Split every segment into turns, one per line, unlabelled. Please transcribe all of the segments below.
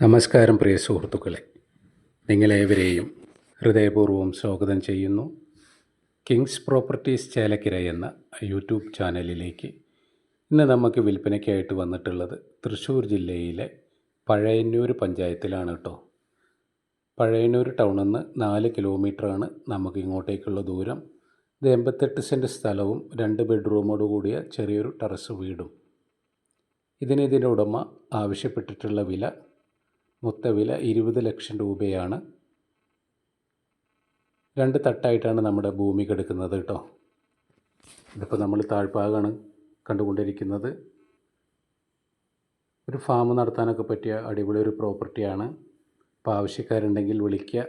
നമസ്കാരം പ്രിയ സുഹൃത്തുക്കളെ. നിങ്ങളേവരെയും ഹൃദയപൂർവം സ്വാഗതം ചെയ്യുന്നു. കിങ്സ് പ്രോപ്പർട്ടീസ് ചേലക്കര എന്ന യൂട്യൂബ് ചാനലിലേക്ക് ഇന്ന് നമുക്ക് വിൽപ്പനയ്ക്കായിട്ട് വന്നിട്ടുള്ളത് തൃശ്ശൂർ ജില്ലയിലെ പഴയന്നൂർ പഞ്ചായത്തിലാണ് കേട്ടോ. പഴയന്നൂർ ടൗണിൽ നിന്ന് നാല് കിലോമീറ്ററാണ് നമുക്ക് ഇങ്ങോട്ടേക്കുള്ള ദൂരം. ഇത് എൺപത്തെട്ട് സെന്റ് സ്ഥലവും രണ്ട് ബെഡ്റൂമോട് കൂടിയ ചെറിയൊരു ടെറസ് വീടും. ഇതിന് ഇതിന്റെ ഉടമ ആവശ്യപ്പെട്ടിട്ടുള്ള വില മൊത്ത വില ഇരുപത് ലക്ഷം രൂപയാണ്. രണ്ട് തട്ടായിട്ടാണ് നമ്മുടെ ഭൂമി കിടക്കുന്നത് കേട്ടോ. ഇതിപ്പോൾ നമ്മൾ താഴ്ഭാഗമാണ് കണ്ടുകൊണ്ടിരിക്കുന്നത്. ഒരു ഫാം നടത്താനൊക്കെ പറ്റിയ അടിപൊളി ഒരു പ്രോപ്പർട്ടിയാണ്. അപ്പോൾ ആവശ്യക്കാരുണ്ടെങ്കിൽ വിളിക്കുക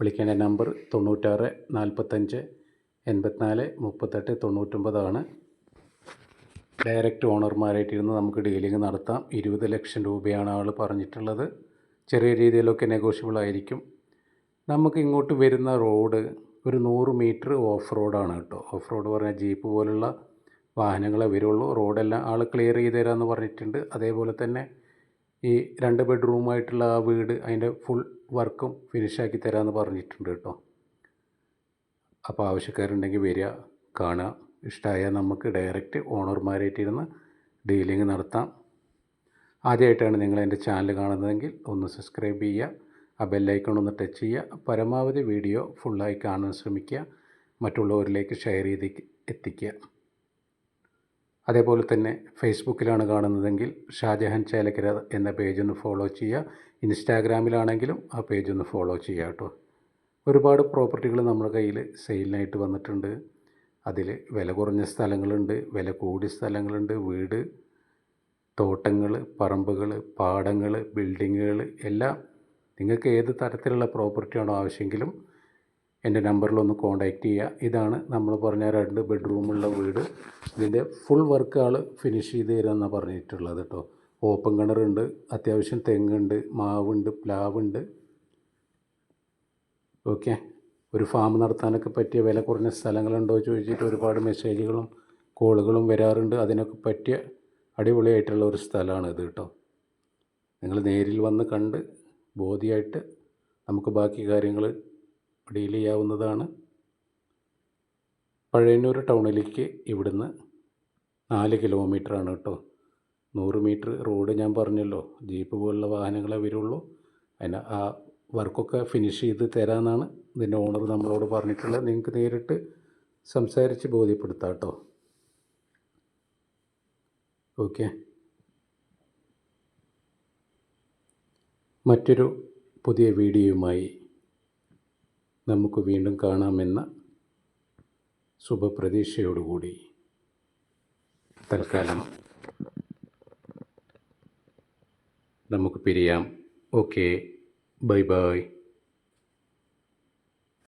വിളിക്കേണ്ട നമ്പർ തൊണ്ണൂറ്റാറ് നാൽപ്പത്തഞ്ച് എൺപത്തിനാല് മുപ്പത്തെട്ട് തൊണ്ണൂറ്റൊമ്പതാണ്. ഡയറക്റ്റ് ഓണർമാരായിട്ടിരുന്ന് നമുക്ക് ഡീലിംഗ് നടത്താം. ഇരുപത് ലക്ഷം രൂപയാണ് ആൾ പറഞ്ഞിട്ടുള്ളത്. ചെറിയ രീതിയിലൊക്കെ നെഗോഷ്യബിൾ ആയിരിക്കും. നമുക്ക് ഇങ്ങോട്ട് വരുന്ന റോഡ് ഒരു നൂറ് മീറ്റർ ഓഫ് റോഡാണ് കേട്ടോ. ഓഫ് റോഡ് പറഞ്ഞാൽ ജീപ്പ് പോലുള്ള വാഹനങ്ങളെ വരുള്ളൂ. റോഡെല്ലാം ആൾ ക്ലിയർ ചെയ്ത് തരാമെന്ന് പറഞ്ഞിട്ടുണ്ട്. അതേപോലെ തന്നെ ഈ രണ്ട് ബെഡ്റൂമായിട്ടുള്ള ആ വീട് അതിന്റെ ഫുൾ വർക്കും ഫിനിഷാക്കി തരാമെന്ന് പറഞ്ഞിട്ടുണ്ട് കേട്ടോ. അപ്പോൾ ആവശ്യക്കാരുണ്ടെങ്കിൽ വരിക കാണുക. ഇഷ്ടമായാൽ നമുക്ക് ഡയറക്റ്റ് ഓണർമാരായിട്ടിരുന്ന് ഡീലിംഗ് നടത്താം. ആദ്യമായിട്ടാണ് നിങ്ങൾ എന്റെ ചാനൽ കാണുന്നതെങ്കിൽ ഒന്ന് സബ്സ്ക്രൈബ് ചെയ്യുക ആ ബെല്ലൈക്കൺ ഒന്ന് ടച്ച് ചെയ്യുക പരമാവധി വീഡിയോ ഫുള്ളായി കാണാൻ ശ്രമിക്കുക മറ്റുള്ളവരിലേക്ക് ഷെയർ ചെയ്ത് എത്തിക്കുക. അതേപോലെ തന്നെ ഫേസ്ബുക്കിലാണ് കാണുന്നതെങ്കിൽ ഷാജഹാൻ ചേലക്കര എന്ന പേജ് ഒന്ന് ഫോളോ ചെയ്യുക ഇൻസ്റ്റാഗ്രാമിലാണെങ്കിലും ആ പേജ് ഒന്ന് ഫോളോ ചെയ്യുക കേട്ടോ. ഒരുപാട് പ്രോപ്പർട്ടികൾ നമ്മുടെ കയ്യിൽ സെയിലിനായിട്ട് വന്നിട്ടുണ്ട്. അതിൽ വില കുറഞ്ഞ സ്ഥലങ്ങളുണ്ട് വില കൂടിയ സ്ഥലങ്ങളുണ്ട്. വീട് തോട്ടങ്ങൾ പറമ്പുകൾ പാടങ്ങൾ ബിൽഡിങ്ങുകൾ എല്ലാം നിങ്ങൾക്ക് ഏത് തരത്തിലുള്ള പ്രോപ്പർട്ടിയാണോ ആവശ്യമെങ്കിലും എന്റെ നമ്പറിലൊന്ന് കോൺടാക്റ്റ് ചെയ്യുക. ഇതാണ് നമ്മൾ പറഞ്ഞ രണ്ട് ബെഡ്റൂമുള്ള വീട്. ഇതിന്റെ ഫുൾ വർക്ക് ആൾ ഫിനിഷ് ചെയ്ത് തരാമെന്നാണ് പറഞ്ഞിട്ടുള്ളത് കേട്ടോ. ഓപ്പൺ കിണറുണ്ട് അത്യാവശ്യം തെങ്ങുണ്ട് മാവുണ്ട് പ്ലാവുണ്ട്. ഓക്കെ. ഒരു ഫാം നടത്താനൊക്കെ പറ്റിയ വില കുറഞ്ഞ സ്ഥലങ്ങളുണ്ടോ ചോദിച്ചിട്ട് ഒരുപാട് മെസ്സേജുകളും കോളുകളും വരാറുണ്ട്. അതിനൊക്കെ പറ്റിയ അടിപൊളിയായിട്ടുള്ള ഒരു സ്ഥലമാണ് ഇത് കേട്ടോ. നിങ്ങൾ നേരിൽ വന്ന് കണ്ട് ബോധ്യമായിട്ട് നമുക്ക് ബാക്കി കാര്യങ്ങൾ ഡീൽ ചെയ്യാവുന്നതാണ്. പഴയന്നൂർ ടൗണിലേക്ക് ഇവിടുന്ന് നാല് കിലോമീറ്ററാണ് കേട്ടോ. നൂറ് മീറ്റർ റോഡ് ഞാൻ പറഞ്ഞല്ലോ. ജീപ്പ് പോലുള്ള വാഹനങ്ങളെ വരുള്ളൂ. അതിന് ആ വർക്കൊക്കെ ഫിനിഷ് ചെയ്ത് തരാമെന്നാണ് ഇതിന്റെ ഓണർ നമ്മളോട് പറഞ്ഞിട്ടുള്ളത് നിങ്ങൾക്ക് നേരിട്ട് സംസാരിച്ച് ബോധ്യപ്പെടുത്താം കേട്ടോ. ഓക്കെ. മറ്റൊരു പുതിയ വീഡിയോയുമായി നമുക്ക് വീണ്ടും കാണാമെന്ന ശുഭപ്രതീക്ഷയോടുകൂടി തൽക്കാലം നമുക്ക് പിരിയാം. ഓക്കെ. Bye bye.